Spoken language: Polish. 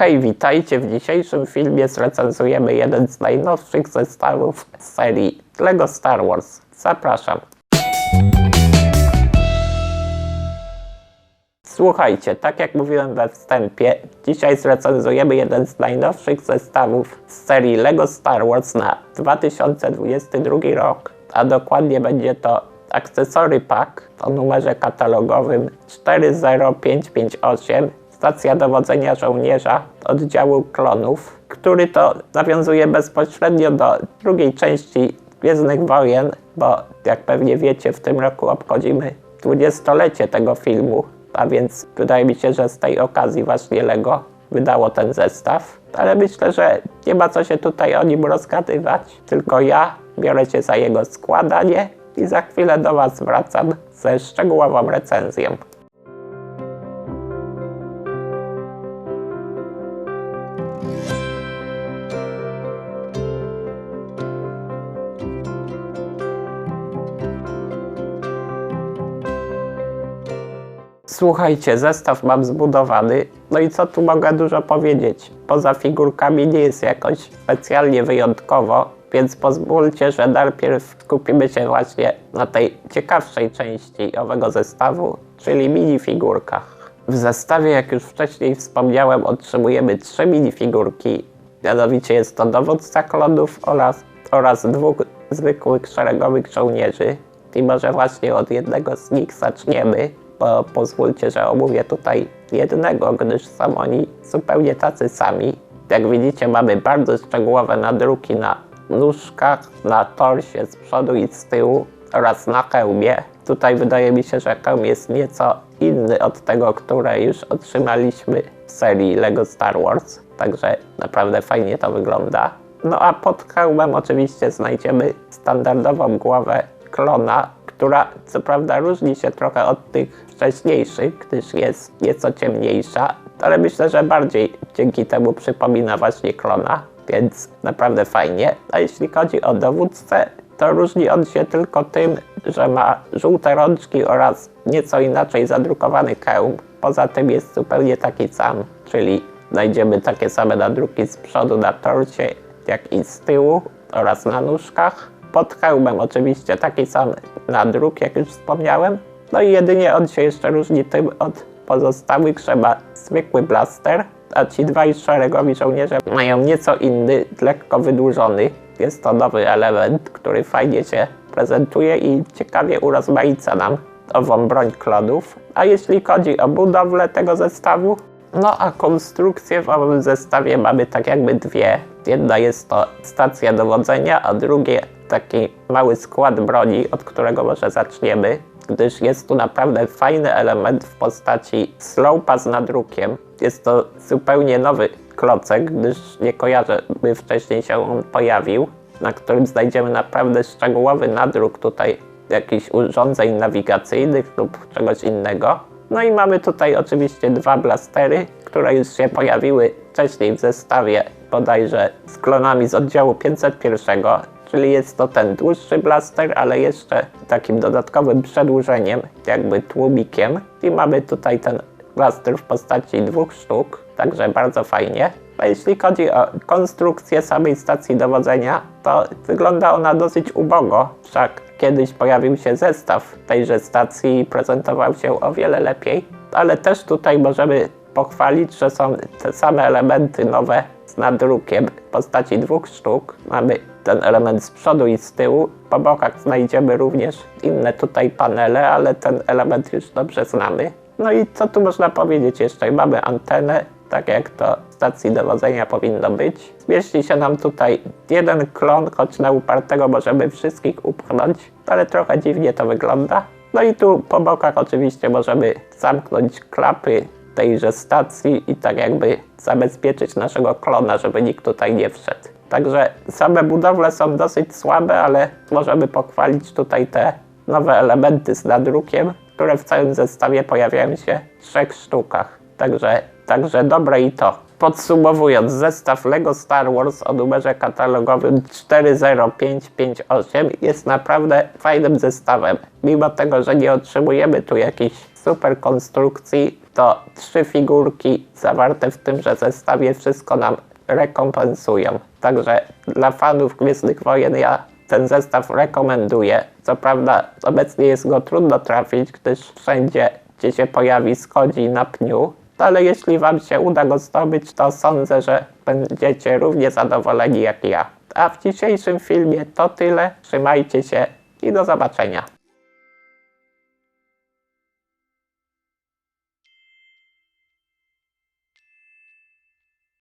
Hej, witajcie! W dzisiejszym filmie zrecenzujemy jeden z najnowszych zestawów z serii LEGO Star Wars. Zapraszam. Słuchajcie, tak jak mówiłem we wstępie, dzisiaj zrecenzujemy jeden z najnowszych zestawów z serii LEGO Star Wars na 2022 rok, a dokładnie będzie to akcesory pack o numerze katalogowym 40558 stacja dowodzenia żołnierza oddziału klonów, który to nawiązuje bezpośrednio do drugiej części Gwiezdnych Wojen, bo jak pewnie wiecie, w tym roku obchodzimy dwudziestolecie tego filmu, a więc wydaje mi się, że z tej okazji właśnie Lego wydało ten zestaw. Ale myślę, że nie ma co się tutaj o nim rozgadywać, tylko ja biorę się za jego składanie i za chwilę do Was wracam ze szczegółową recenzją. Słuchajcie, zestaw mam zbudowany. No i co tu mogę dużo powiedzieć? Poza figurkami nie jest jakoś specjalnie wyjątkowo, więc pozwólcie, że najpierw skupimy się właśnie na tej ciekawszej części owego zestawu, czyli minifigurkach. W zestawie, jak już wcześniej wspomniałem, otrzymujemy trzy minifigurki. Mianowicie jest to dowódca klonów oraz, oraz dwóch zwykłych szeregowych żołnierzy. I może właśnie od jednego z nich zaczniemy pozwólcie, że omówię tutaj jednego, gdyż są oni zupełnie tacy sami. Jak widzicie, mamy bardzo szczegółowe nadruki na nóżkach, na torsie z przodu i z tyłu oraz na hełmie. Tutaj wydaje mi się, że hełm jest nieco inny od tego, które już otrzymaliśmy w serii LEGO Star Wars, także naprawdę fajnie to wygląda. No a pod hełmem oczywiście znajdziemy standardową głowę klona, która co prawda różni się trochę od tych wcześniejszych, gdyż jest nieco ciemniejsza, ale myślę, że bardziej dzięki temu przypomina właśnie klona, więc naprawdę fajnie. A jeśli chodzi o dowódcę, to różni on się tylko tym, że ma żółte rączki oraz nieco inaczej zadrukowany hełm. Poza tym jest zupełnie taki sam, czyli znajdziemy takie same nadruki z przodu na torcie, jak i z tyłu oraz na nóżkach. Pod hełmem oczywiście taki sam nadruk, jak już wspomniałem. No i jedynie on się jeszcze różni tym od pozostałych, że ma zwykły blaster, a ci dwaj szeregowi żołnierze mają nieco inny, lekko wydłużony. Jest to nowy element, który fajnie się prezentuje i ciekawie urozmaica nam ową broń klonów. A jeśli chodzi o budowlę tego zestawu, no a konstrukcję w owym zestawie mamy tak jakby dwie. Jedna jest to stacja dowodzenia, a drugie taki mały skład broni, od którego może zaczniemy, gdyż jest tu naprawdę fajny element w postaci slowpa z nadrukiem. Jest to zupełnie nowy klocek, gdyż nie kojarzę, by wcześniej się on pojawił, na którym znajdziemy naprawdę szczegółowy nadruk tutaj jakichś urządzeń nawigacyjnych lub czegoś innego. No i mamy tutaj oczywiście dwa blastery, które już się pojawiły wcześniej w zestawie bodajże z klonami z oddziału 501, czyli jest to ten dłuższy blaster, ale jeszcze takim dodatkowym przedłużeniem, jakby tłumikiem. I mamy tutaj ten blaster w postaci dwóch sztuk, także bardzo fajnie. A jeśli chodzi o konstrukcję samej stacji dowodzenia, to wygląda ona dosyć ubogo, wszak kiedyś pojawił się zestaw tejże stacji i prezentował się o wiele lepiej, ale też tutaj możemy pochwalić, że są te same elementy nowe z nadrukiem w postaci dwóch sztuk. Mamy ten element z przodu i z tyłu. Po bokach znajdziemy również inne tutaj panele, ale ten element już dobrze znamy. No i co tu można powiedzieć jeszcze? Mamy antenę, tak jak to w stacji dowodzenia powinno być. Zmieści się nam tutaj jeden klon, choć na upartego możemy wszystkich upchnąć, ale trochę dziwnie to wygląda. No i tu po bokach oczywiście możemy zamknąć klapy tejże stacji i tak jakby zabezpieczyć naszego klona, żeby nikt tutaj nie wszedł. Także same budowle są dosyć słabe, ale możemy pochwalić tutaj te nowe elementy z nadrukiem, które w całym zestawie pojawiają się w trzech sztukach. Także, także dobre i to. Podsumowując, zestaw LEGO Star Wars o numerze katalogowym 40558 jest naprawdę fajnym zestawem. Mimo tego, że nie otrzymujemy tu jakichś super konstrukcji, to trzy figurki zawarte w tymże zestawie wszystko nam rekompensują. Także dla fanów Gwiezdnych Wojen ja ten zestaw rekomenduję. Co prawda obecnie jest go trudno trafić, gdyż wszędzie, gdzie się pojawi, schodzi na pniu. Ale jeśli Wam się uda go zdobyć, to sądzę, że będziecie równie zadowoleni jak ja. A w dzisiejszym filmie to tyle. Trzymajcie się i do zobaczenia.